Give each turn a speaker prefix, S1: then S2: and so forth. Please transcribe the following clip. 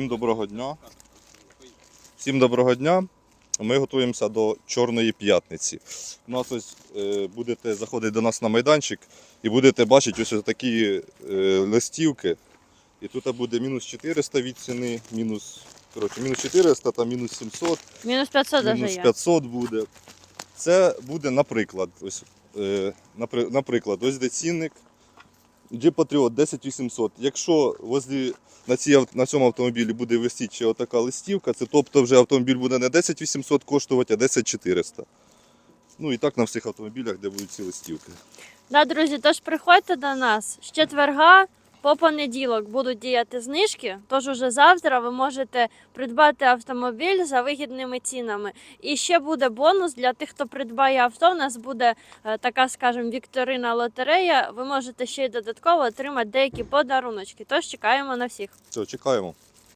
S1: Всім доброго дня. Всім доброго дня. Ми готуємося до Чорної п'ятниці. У нас ось е, будете заходити до нас на майданчик і будете бачити ось такі е, листівки. І тут буде мінус 400 від ціни, мінус, коротше, мінус 400 та мінус 700,
S2: Мінус 500 даже
S1: мінус
S2: є.
S1: 500 буде. Це буде, наприклад, ось, е, наприклад, ось де цінник. Jeep Patriot 10800. Якщо возле, на, цій, на цьому автомобілі буде висіти ще отака листівка, це тобто вже автомобіль буде не 10800 коштувати, а 10400. Ну і так на всіх автомобілях, де будуть ці листівки.
S2: Да, друзі, тож приходьте до нас з четверга по понеділок будуть діяти знижки. Тож уже завтра ви можете придбати автомобіль за вигідними цінами. І ще буде бонус для тих, хто придбає авто. У нас буде е, така, скажімо, вікторина лотерея. Ви можете ще й додатково отримати деякі подаруночки. Тож чекаємо на всіх.
S1: Все, чекаємо.